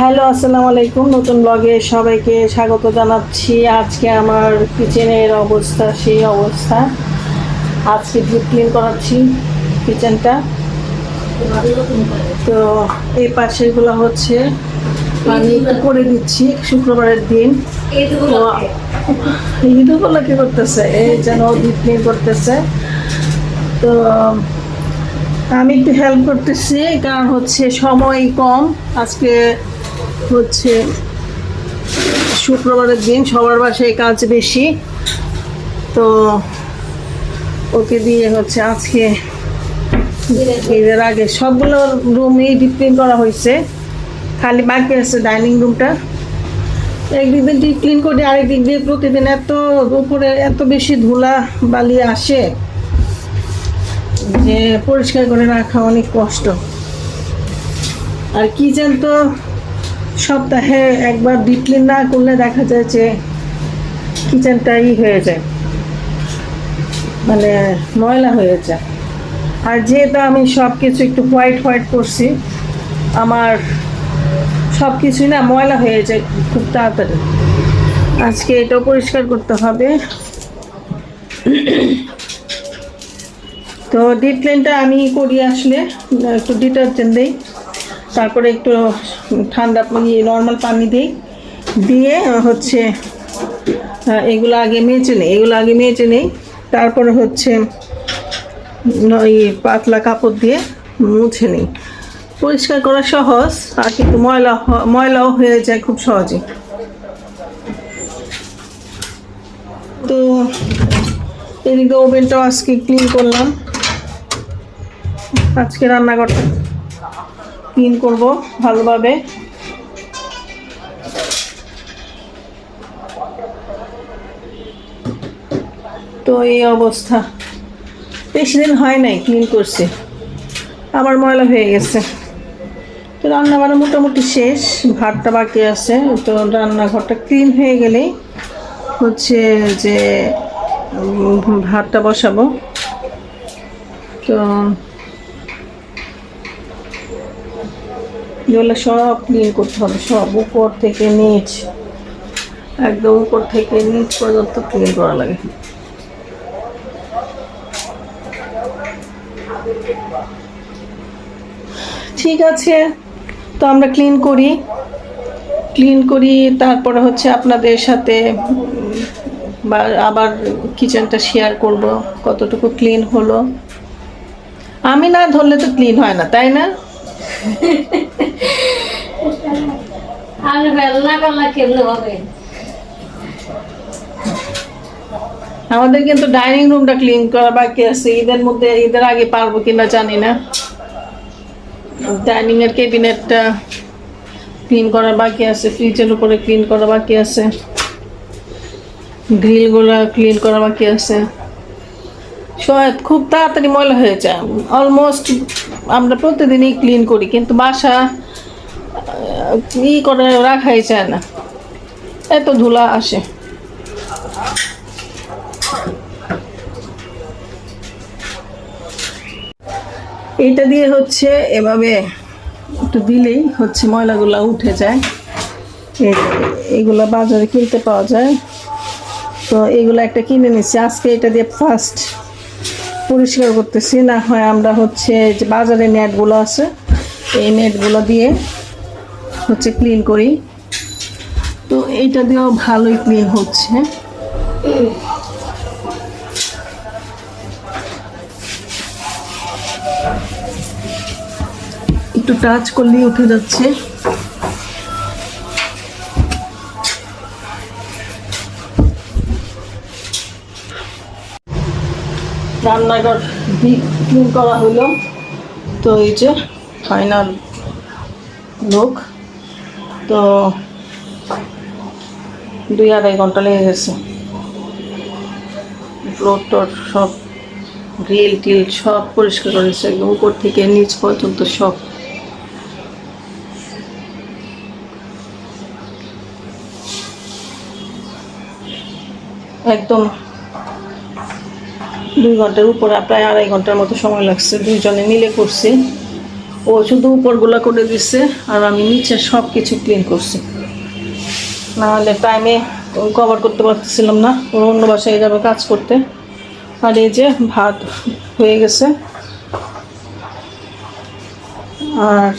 Hello, আসসালামু আলাইকুম। নতুন ব্লগে সবাইকে স্বাগত জানাচ্ছি। আজকে আমার কিচেনের অবস্থা, সেই অবস্থা। আজকে ডিপ ক্লিন করাচ্ছি কিচেনটা। তো এই পাশেগুলো হচ্ছে, আমি করে দিচ্ছি শুক্রবারের দিন। তো ইঁদুরগুলো কি করতেছে? এই যেন ডিপ ক্লিন করতেছে। তো আমি একটু হেল্প করতেছি, কারণ হচ্ছে সময় কম। আজকে হচ্ছে শুক্রবারের দিন সবার বাসায় কাজ বেশি। তো ওকে দিয়ে হচ্ছে আজকে ঈদের আগে সবগুলো রুমই ডিপ করা হয়েছে। খালি বাকি আছে ডাইনিং রুমটা। একদিক দিয়ে ডিপ ক্লিন করে, আরেক দিক দিয়ে প্রতিদিন এত উপরে এত বেশি ধুলা বালি আসে যে পরিষ্কার করে রাখা অনেক কষ্ট। আর কিচেন তো সপ্তাহে একবার ডিপ ক্লিন না করলে দেখা যায় যে কিচেনটাই হয়ে যায়। মানে ময়লা হয়ে যায়। আর যেহেতু আমি সব কিছু একটু হোয়াইট হোয়াইট করছি, আমার সব কিছুই না ময়লা হয়ে যায় খুব তাড়াতাড়ি। আজকে এটাও পরিষ্কার করতে হবে। তো ডিপ ক্লিনটা আমি করি আসলে, একটু ডিটারজেন্ট দিই। তারপরে একটু ঠান্ডা ইয়ে নর্মাল পানি দিই। দিয়ে হচ্ছে এগুলো আগে মেচে নেই, এগুলো আগে মেজে নেই। তারপরে হচ্ছে ওই পাতলা কাপড় দিয়ে মুছে নিই। পরিষ্কার করা সহজ, আর কিন্তু ময়লা, ময়লাও হয়ে যায় খুব সহজে। তো এদিকে ওভেনটাও আজকে ক্লিন করলাম। আজকে রান্নাঘরটা ক্লিন করব ভালোভাবে। তো এই অবস্থা। বেশি দিন হয় নাই ক্লিন করছে। আবার ময়লা হয়ে গেছে। তো রান্না বান্না মোটামুটি শেষ, ভাতটা বাকি আছে। তো রান্নাঘরটা ক্লিন হয়ে গেলেই হচ্ছে যে ভাতটা বসাবো। তো এগুলো সব ক্লিন করতে হবে, সব উপর থেকে নিচ, একদম উপর থেকে নিচ পর্যন্ত ক্লিন করা লাগে। ঠিক আছে, তো আমরা ক্লিন করি। ক্লিন করি, তারপরে হচ্ছে আপনাদের সাথে বা আবার কিচেনটা শেয়ার করব, কতটুকু ক্লিন হলো। আমি না ধরলে তো ক্লিন হয় না, তাই না? করলে কেমনে হবে। আমাদের কিন্তু ডাইনিং রুমটা ক্লিন করা বাকি আছে। ঈদের মধ্যে, ঈদের আগে পারব কিনা জানি না। ডাইনিং এর ক্যাবিনেটটা ক্লিন করা বাকি আছে, ফ্রিজের উপরে ক্লিন করা বাকি আছে। গ্রিলগুলো ক্লিন করা বাকি আছে। খুব তাড়াতাড়ি ময়লা হয়ে যায়। অলমোস্ট আমরা প্রতিদিনই ক্লিন করি, কিন্তু বাসা ই করে রাখাই যায় না। এত ধুলা আসে। এটা দিয়ে হচ্ছে এভাবে একটু দিলেই হচ্ছে ময়লাগুলো উঠে যায়। এগুলো বাজারে কিনতে পাওয়া যায়। তো এগুলো একটা কিনে নিচ্ছি। আজকে এটা দিয়ে ফার্স্ট পরিষ্কার করতেছি, না হয় আমরা হচ্ছে যে বাজারে নেটগুলো আছে, এই নেটগুলো দিয়ে হচ্ছে ক্লিন করি। তো এইটা দিয়েও ভালোই ক্লিন হচ্ছে। একটু টাচ করলেই উঠে যাচ্ছে। রান্নাঘর ক্লিন করা হলো। তো এই যে ফাইনাল লোক তো দুই আড়াই ঘণ্টা লেগে গেছে। ফ্লোর টোর সব গ্রিল টিল সব পরিষ্কার করেছে উপর থেকে নিচ পর্যন্ত সব। একদম দুই ঘণ্টার উপরে, প্রায় আড়াই ঘণ্টার মতো সময় লাগছে। দুইজনে মিলে করছি। ও শুধু উপরগুলা করে দিচ্ছে আর আমি নিচে সব কিছু ক্লিন করছি নাহলে টাইমে কভার করতে পারতেছিলাম না। ওর অন্য বাসায় যাবে কাজ করতে। আর এই যে ভাত হয়ে গেছে। আর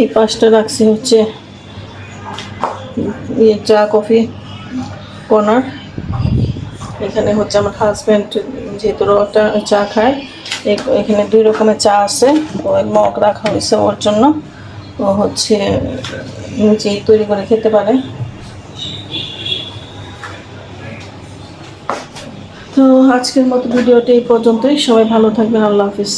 এই পাশটা রাখছি হচ্ছে ইয়ে চা, কফি, কর্নার। এখানে হচ্ছে আমার হাজব্যান্ড যেহেতু ওটা চা খায় এখানে দুই রকমের চা আছে ওই মগ রাখা হয়েছে ওর জন্য, ও হচ্ছে নিজেই তৈরি করে খেতে পারে। তো আজকের মতো ভিডিওটি এই পর্যন্তই, সবাই ভালো থাকবেন, আল্লাহ হাফিজ।